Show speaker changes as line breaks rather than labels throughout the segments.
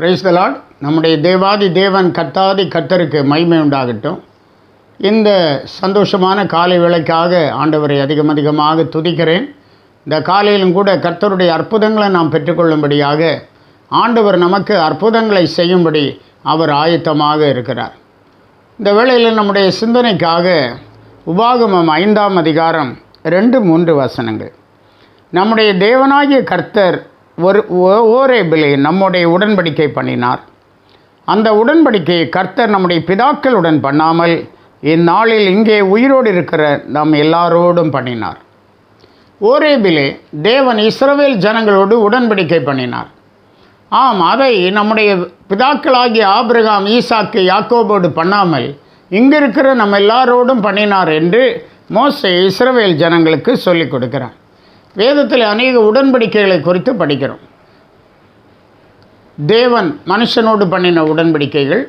Price தலாட் நம்முடைய தேவாதி தேவன் கத்தாதி கத்தருக்கு மகிமை உண்டாகட்டும். இந்த சந்தோஷமான காலை வேளைக்காக ஆண்டவரை அதிகம் அதிகமாக துதிக்கிறேன். இந்த காலையிலும் கூட கர்த்தருடைய அற்புதங்களை நாம் பெற்றுக்கொள்ளும்படியாக ஆண்டவர் நமக்கு அற்புதங்களை செய்யும்படி அவர் ஆயத்தமாக இருக்கிறார். இந்த வேளையில் நம்முடைய சிந்தனைக்காக உபாகமம் ஐந்தாம் அதிகாரம் ரெண்டு மூன்று வசனங்கள். நம்முடைய தேவனாகிய கர்த்தர் ஒரு ஓ- ஓரேபிலே நம்முடைய உடன்படிக்கை பண்ணினார். அந்த உடன்படிக்கையை கர்த்தர் நம்முடைய பிதாக்களுடன் பண்ணாமல் இந்நாளில் இங்கே உயிரோடு இருக்கிற நம் எல்லாரோடும் பண்ணினார். ஓரேபிலே தேவன் இஸ்ரவேல் ஜனங்களோடு உடன்படிக்கை பண்ணினார். ஆம் அதை நம்முடைய பிதாக்களாகிய ஆபிரகாம் ஈசாக்கு யாக்கோபோடு பண்ணாமல் இங்கே இருக்கிற நம்ம எல்லாரோடும் பண்ணினார் என்று மோசே இஸ்ரவேல் ஜனங்களுக்கு சொல்லிக் கொடுக்கிறார். வேதத்தில் அநேக உடன்படிக்கைகளை குறித்து படிக்கிறோம். தேவன் மனுஷனோடு பண்ணின உடன்படிக்கைகள்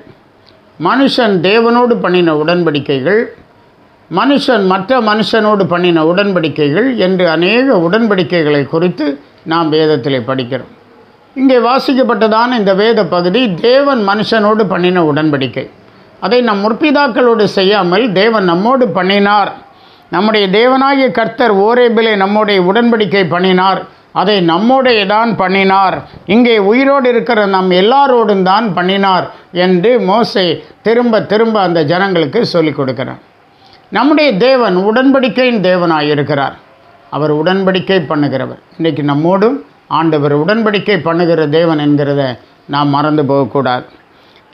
மனுஷன் தேவனோடு பண்ணின உடன்படிக்கைகள் மனுஷன் மற்ற மனுஷனோடு பண்ணின உடன்படிக்கைகள் என்று அநேக உடன்படிக்கைகளை குறித்து நாம் வேதத்தில் படிக்கிறோம். இங்கே வாசிக்கப்பட்டதான இந்த வேத பகுதி தேவன் மனுஷனோடு பண்ணின உடன்படிக்கை. அதை நம் முற்பிதாக்களோடு செய்யாமல் தேவன் நம்மோடு பண்ணினார். நம்முடைய தேவனாகிய கர்த்தர் ஓரேபிலே நம்முடைய உடன்படிக்கை பண்ணினார். அதை நம்மோடைய தான் பண்ணினார். இங்கே உயிரோடு இருக்கிற நம் எல்லாரோடும் தான் பண்ணினார் என்று மோசே திரும்ப திரும்ப அந்த ஜனங்களுக்கு சொல்லிக் கொடுக்கிறார். நம்முடைய தேவன் உடன்படிக்கையின் தேவனாக இருக்கிறார் அவர் உடன்படிக்கை பண்ணுகிறவர். இன்றைக்கி நம்மோடும் ஆண்டவர் உடன்படிக்கை பண்ணுகிற தேவன் என்கிறத நாம் மறந்து போகக்கூடாது.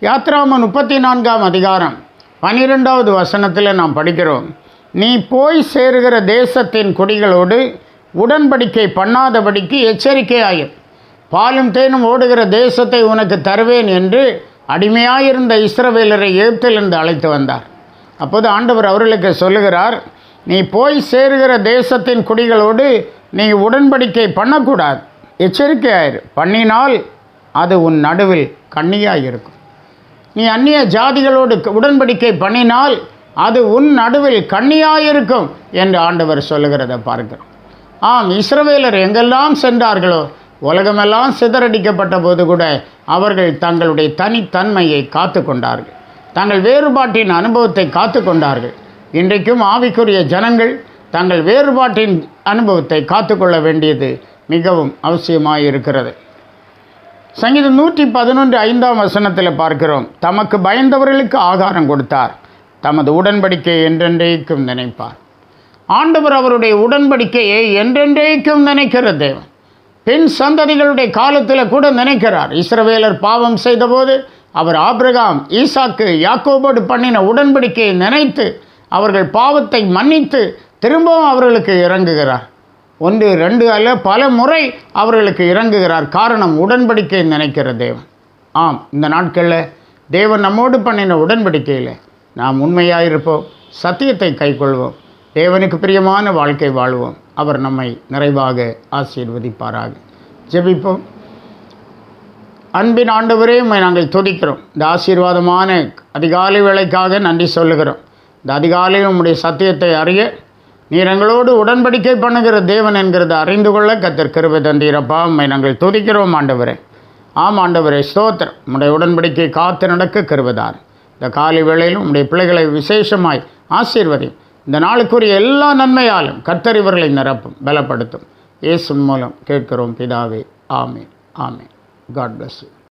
யாத்ராம முப்பத்தி நான்காம் அதிகாரம் பனிரெண்டாவது வசனத்தில் நாம் படிக்கிறோம். நீ போய் சேருகிற தேசத்தின் குடிகளோடு உடன்படிக்கை பண்ணாதபடிக்கு எச்சரிக்கையாயும் பாலும் தேனும் ஓடுகிற தேசத்தை உனக்கு தருவேன் என்று அடிமையாயிருந்த இஸ்ரவேலரை எகிப்திலிருந்து அழைத்து வந்தார். அப்போது ஆண்டவர் அவர்களுக்கு சொல்லுகிறார் நீ போய் சேருகிற தேசத்தின் குடிகளோடு நீ உடன்படிக்கை பண்ணக்கூடாது. எச்சரிக்கையாயிரு. பண்ணினால் அது உன் நடுவில் கண்ணியாக இருக்கும் நீ அந்நிய ஜாதிகளோடு உடன்படிக்கை பண்ணினால் அது உன் நடுவில் கண்ணியாயிருக்கும் என்று ஆண்டவர் சொல்லுகிறத பார்க்கிறோம். ஆம் இஸ்ரவேலர் எங்கெல்லாம் சென்றார்களோ உலகமெல்லாம் சிதறடிக்கப்பட்ட போது கூட அவர்கள் தங்களுடைய தனித்தன்மையை காத்து கொண்டார்கள் தங்கள் வேறுபாட்டின் அனுபவத்தை காத்து கொண்டார்கள் இன்றைக்கும் ஆவிக்குரிய ஜனங்கள் தங்கள் வேறுபாட்டின் அனுபவத்தை காத்துக்கொள்ள வேண்டியது மிகவும் அவசியமாக இருக்கிறது சங்கீதம் நூற்றி பதினொன்று ஐந்தாம் வசனத்தில் பார்க்கிறோம் தமக்கு பயந்தவர்களுக்கு ஆகாரம் கொடுத்தார். தமது உடன்படிக்கை என்றென்றைக்கும் நினைப்பார். ஆண்டவர் அவருடைய உடன்படிக்கையை என்றென்றைக்கும் நினைக்கிற தேவன். பெண் சந்ததிகளுடைய காலத்தில் கூட நினைக்கிறார். இஸ்ரவேலர் பாவம் செய்தபோது அவர் ஆபிரகாம் ஈசாக்கு யாக்கோபோடு பண்ணின உடன்படிக்கையை நினைத்து அவர்கள் பாவத்தை மன்னித்து திரும்பவும் அவர்களுக்கு இறங்குகிறார். ஒன்று ரெண்டு அல்ல பல முறை அவர்களுக்கு இறங்குகிறார். காரணம் உடன்படிக்கை நினைக்கிற தேவன். ஆம் இந்த நாட்களில் தேவன் நம்மோடு பண்ணின உடன்படிக்கையில் நாம் உண்மையாக இருப்போம் சத்தியத்தை கைக்கொள்வோம் தேவனுக்கு பிரியமான வாழ்க்கை வாழ்வோம். அவர் நம்மை நிறைவாக ஆசீர்வதிப்பாராக. ஜெபிப்போம். அன்பின் ஆண்டவரே உண்மை நாங்கள் துதிக்கிறோம். இந்த ஆசீர்வாதமான அதிகாலை வேலைக்காக நன்றி சொல்லுகிறோம். இந்த அதிகாலையில் உம்முடைய சத்தியத்தை அறிய நீர் எங்களோடு உடன்படிக்கை பண்ணுகிற தேவன் என்கிறத அறிந்து கொள்ள கத்தர் கிருபை தந்தீரப்பா உண்மை நாங்கள் துதிக்கிறோம் ஆண்டவரே. ஆம் ஆண்டவரே ஸ்தோத்திரம். உம்முடைய உடன்படிக்கை காத்து நடக்க கிருபதார் இந்த காலை வேளையிலும் உங்களுடைய பிள்ளைகளை விசேஷமாய் ஆசீர்வதி. இந்த நாளுக்குரிய எல்லா நன்மையாலும் கர்த்தர் இவர்களை நிரப்பும் பலப்படுத்தும். இயேசு மூலம் கேட்கிறோம் பிதாவே ஆமே ஆமே காட் பிளஸ் யூ